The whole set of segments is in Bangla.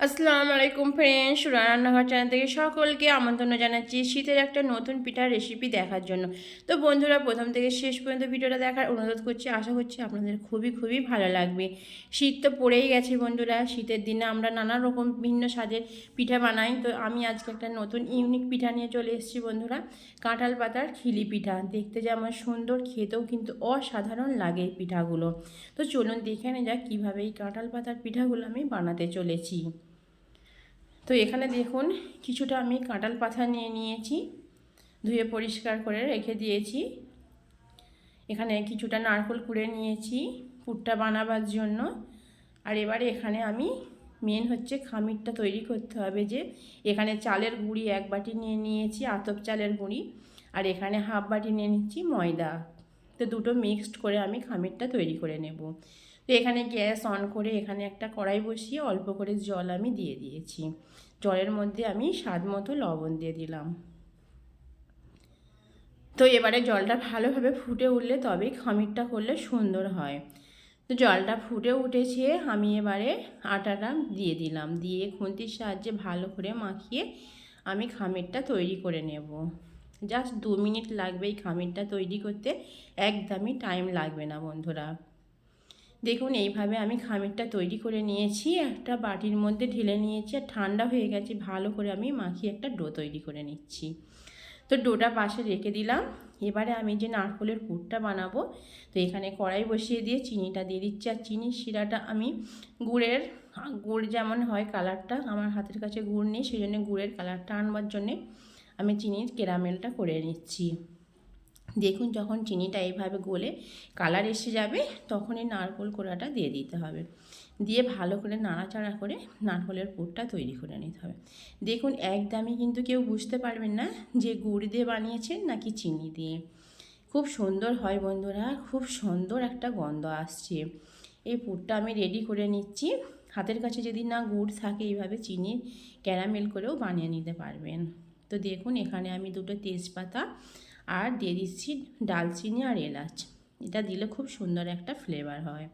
আসসালামু আলাইকুম ফ্রেন্ডস সুরা রান্নাঘর চ্যানেল থেকে সকলকে আমন্ত্রণ জানাচ্ছি শীতের একটা নতুন পিঠার রেসিপি দেখার জন্য। তো বন্ধুরা, প্রথম থেকে শেষ পর্যন্ত ভিডিওটা দেখার অনুরোধ করছি, আশা করছি আপনাদের খুবই খুবই ভালো লাগবে। শীত তো পড়েই গেছে বন্ধুরা, শীতের দিনে আমরা নানা রকম ভিন্ন স্বাদের পিঠা বানাই। তো আমি আজকে একটা নতুন ইউনিক পিঠা নিয়ে চলে এসেছি বন্ধুরা, কাঁঠাল পাতার খিলি পিঠা। দেখতে যেমন সুন্দর, খেতেও কিন্তু অসাধারণ লাগে পিঠাগুলো। তো চলুন দেখে নে যাক কীভাবে এই কাঁঠাল পাতার পিঠাগুলো আমি বানাতে চলেছি। তো এখানে দেখুন, কিছুটা আমি কাঁঠাল পাতা নিয়ে নিয়েছি, ধুয়ে পরিষ্কার করে রেখে দিয়েছি। এখানে কিছুটা নারকোল কুড়ে নিয়েছি, পুরটা বানাবার জন্য। আর এবারে এখানে আমি মেন হচ্ছে খামিরটা তৈরি করতে হবে যে, এখানে চালের গুঁড়ি এক বাটি নিয়ে নিয়েছি, আতপ চালের গুঁড়ি। আর এখানে হাফ বাটি নিয়ে নিচ্ছি ময়দা। তো দুটো মিক্সড করে আমি খামিরটা তৈরি করে নেব। তো এখানে গ্যাস অন করে এখানে একটা কড়াই বসিয়ে অল্প করে জল আমি দিয়ে দিয়েছি। জলের মধ্যে আমি স্বাদ মতো লবণ দিয়ে দিলাম। তো এবারে জলটা ভালোভাবে ফুটে উঠলে তবেই খামিরটা করলে সুন্দর হয়। তো জলটা ফুটে উঠেছে, আমি এবারে আটাটা দিয়ে দিলাম। দিয়ে খুন্তির সাহায্যে ভালো করে মাখিয়ে আমি খামিরটা তৈরি করে নেব। জাস্ট দু মিনিট লাগবে এই খামিরটা তৈরি করতে। একদমই টাইম লাগবে না বন্ধুরা। দেখুন, এইভাবে আমি খামিরটা তৈরি করে নিয়েছি, একটা বাটির মধ্যে ঢেলে নিয়েছি আর ঠান্ডা হয়ে গেছে, ভালো করে আমি মাখিয়ে একটা ডো তৈরি করে নিচ্ছি। তো ডোটা পাশে রেখে দিলাম, এবারে আমি যে নারকলের পুরটা বানাবো, তো এখানে কড়াই বসিয়ে দিয়ে চিনিটা দিয়ে দিচ্ছি, আর চিনির শিরাটা আমি গুড়ের, গুড় যেমন হয় কালারটা, আমার হাতের কাছে গুড় নেই সেই জন্য গুড়ের কালারটা আনবার জন্যে আমি চিনির কেরামেলটা করে নিচ্ছি। দেখুন যখন চিনিটা এইভাবে গলে কালার এসে যাবে তখন এই নারকোল কোড়াটা দিয়ে দিতে হবে। দিয়ে ভালো করে নাড়াচাড়া করে নারকলের পুরটা তৈরি করে নিতে হবে। দেখুন একদমই কিন্তু কেউ বুঝতে পারবেন না যে গুড় দিয়ে বানিয়েছেন নাকি চিনি দিয়ে। খুব সুন্দর হয় বন্ধুরা, খুব সুন্দর একটা গন্ধ আসছে। এই পুরটা আমি রেডি করে নিচ্ছি। হাতের কাছে যদি না গুড় থাকে, এইভাবে চিনি ক্যারামেল করেও বানিয়ে নিতে পারবেন। তো দেখুন এখানে আমি দুটো তেজপাতা আর দিয়ে দিচ্ছি ডালচিনি আর এলাচ। এটা দিলে খুব সুন্দর একটা ফ্লেভার হয়।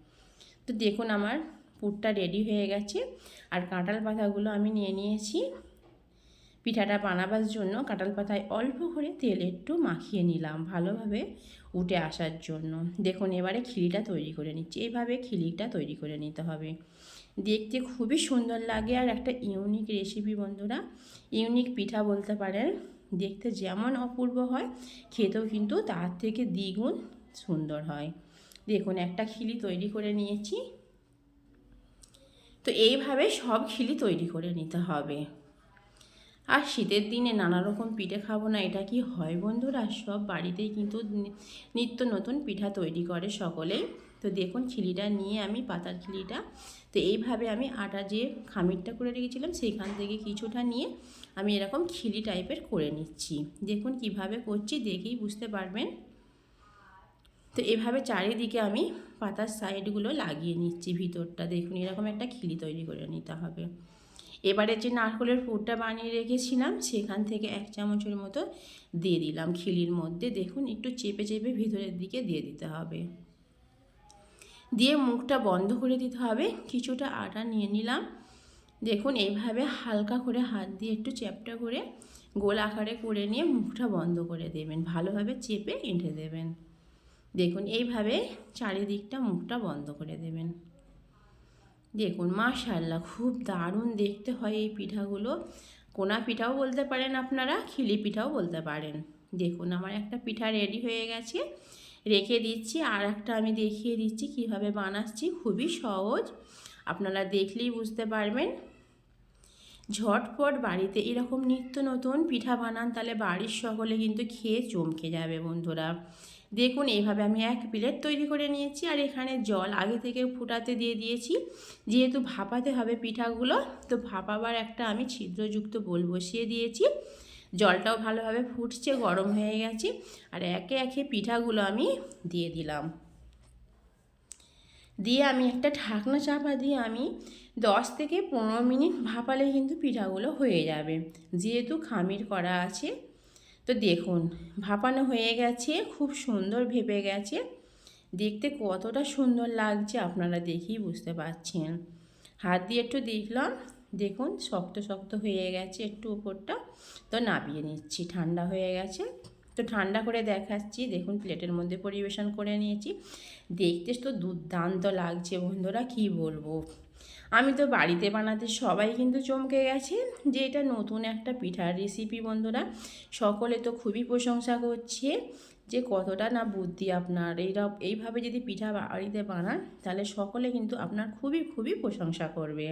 তো দেখুন আমার পুরটা রেডি হয়ে গেছে। আর কাঁঠাল পাতাগুলো আমি নিয়ে নিয়েছি। পিঠাটা বানাবার জন্য কাঁঠাল পাতায় অল্প করে তেল একটু মাখিয়ে নিলাম ভালোভাবে উঠে আসার জন্য। দেখুন এবারে খিলিটা তৈরি করে নিচ্ছি। এইভাবে খিলিটা তৈরি করে নিতে হবে। দেখতে খুবই সুন্দর লাগে আর একটা ইউনিক রেসিপি বন্ধুরা। ইউনিক পিঠা বলতে পারেন। দেখতে যেমন অপূর্ব হয়, খেতেও কিন্তু তার থেকে দ্বিগুণ সুন্দর হয়। দেখুন, একটা খিলি তৈরি করে নিয়েছি। তো এইভাবে সব খিলি তৈরি করে নিতে হবে। আর শীতের দিনে নানা রকম পিঠে খাব না, এটা কি হয় বন্ধুরা? সব বাড়িতেই কিন্তু নিত্য নতুন পিঠা তৈরি করে সকলেই। তো দেখুন খিলিটা নিয়ে আমি পাতার খিলিটা তো এইভাবে আমি আটা যে খামিরটা করে রেখেছিলাম সেইখান থেকে কিছুটা নিয়ে আমি এরকম খিলি টাইপের করে নিচ্ছি। দেখুন কীভাবে করছি দেখেই বুঝতে পারবেন। তো এভাবে চারিদিকে আমি পাতার সাইডগুলো লাগিয়ে নিচ্ছি ভিতরটা। দেখুন এরকম একটা খিলি তৈরি করে নিতে হবে। এবারে যে নারকলের পুরটা বানিয়ে রেখেছিলাম সেখান থেকে এক চামচের মতো দিয়ে দিলাম খিলির মধ্যে। দেখুন একটু চেপে চেপে ভিতরের দিকে দিয়ে দিতে হবে। দিয়ে মুখটা বন্ধ করে দিতে হবে। কিছুটা আটা নিয়ে নিলাম। দেখুন, এইভাবে হালকা করে হাত দিয়ে একটু চ্যাপটা করে গোল আকারে করে নিয়ে মুখটা বন্ধ করে দেবেন। ভালোভাবে চেপে এঁটে দেবেন। দেখুন, এইভাবে চারিদিকটা মুখটা বন্ধ করে দেবেন। দেখুন মাশাল্লাহ খুব দারুণ দেখতে হয় এই পিঠাগুলো। কোনা পিঠাও বলতে পারেন আপনারা, খিলি পিঠাও বলতে পারেন। দেখুন, আমার একটা পিঠা রেডি হয়ে গেছে। রেখে দিচ্ছি, আর একটা আমি দেখিয়ে দিচ্ছি কীভাবে বানাচ্ছি। খুবই সহজ, আপনারা দেখলেই বুঝতে পারবেন। ঝটপট বাড়িতে এরকম নিত্য নতুন পিঠা বানান, তাহলে বাড়ির সকলে কিন্তু খেয়ে চমকে যাবে বন্ধুরা। দেখুন, এইভাবে আমি এক প্লেট তৈরি করে নিয়েছি, আর এখানে জল আগে থেকে ফুটাতে দিয়ে দিয়েছি। যেহেতু ভাপাতে হবে পিঠাগুলো, তো ভাপাবার একটা আমি ছিদ্রযুক্ত বোল বসিয়ে দিয়েছি। জলটাও ভালোভাবে ফুটছে, গরম হয়ে গেছে। আর একে একে পিঠাগুলো আমি দিয়ে দিলাম। দিয়ে আমি একটা ঢাকনা চাপা দিয়ে আমি দশ থেকে পনেরো মিনিট ভাপালে কিন্তু পিঠাগুলো হয়ে যাবে। যেহেতু খামির করা আছে, তো দেখুন, ভাপানো হয়ে গেছে, খুব সুন্দর ভেপে গেছে। দেখতে কতটা সুন্দর লাগছে, আপনারা দেখেই বুঝতে পারছেন। হাত দিয়ে একটু দেখলাম দেখুন শক্ত শক্ত হয়ে গেছে একটু উপরটা। তো নাবিয়ে নিচ্ছি, ঠান্ডা হয়ে গেছে। তো ঠান্ডা করে দেখাচ্ছি, দেখুন প্লেটের মধ্যে পরিবেশন করে নিয়েছি। দেখতে তো দুর্দান্ত লাগছে বন্ধুরা, কি বলব? আমি তো বাড়িতে বানাতে সবাই কিন্তু চমকে গেছে যে এটা নতুন একটা পিঠার রেসিপি বন্ধুরা। সকলে তো খুবই প্রশংসা করছে যে কতটা না বুদ্ধি আপনার। এইরা, এইভাবে যদি পিঠা বাড়িতে বানান, তাহলে সকলে কিন্তু আপনার খুবই খুবই প্রশংসা করবে।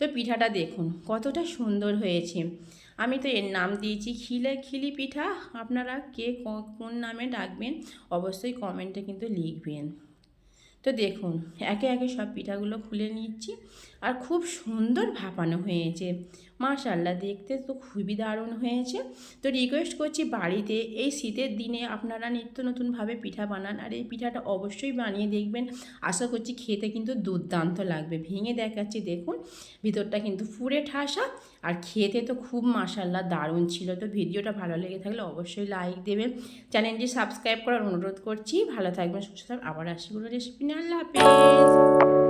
তো পিঠাটা দেখুন, কতটা সুন্দর হয়েছে। আমি তো এর নাম দিয়েছি খিলে খিলি পিঠা। আপনারা কে কোন নামে ডাকবেন, অবশ্যই কমেন্টে কিন্তু লিখবেন। তো দেখুন, একে একে সব পিঠাগুলো খুলে নিচ্ছি আর খুব সুন্দর ভাপানো হয়েছে। মাশাল্লাহ দেখতে তো খুবই দারুণ হয়েছে। তো রিকোয়েস্ট করছি বাড়িতে, এই শীতের দিনে আপনারা নিত্য নতুনভাবে পিঠা বানান আর এই পিঠাটা অবশ্যই বানিয়ে দেখবেন। আশা করছি খেতে কিন্তু দুর্দান্ত লাগবে। ভেঙে দেখাচ্ছি, দেখুন, ভিতরটা কিন্তু পুরে ঠাসা আর খেতে তো খুব মাশাল্লাহ দারুণ ছিল। তো ভিডিওটা ভালো লেগে থাকলে অবশ্যই লাইক দেবেন। চ্যানেলটি সাবস্ক্রাইব করার অনুরোধ করছি। ভালো থাকবেন, সুস্থ আবার আসি কোনো রেসিপি tenían lápiz.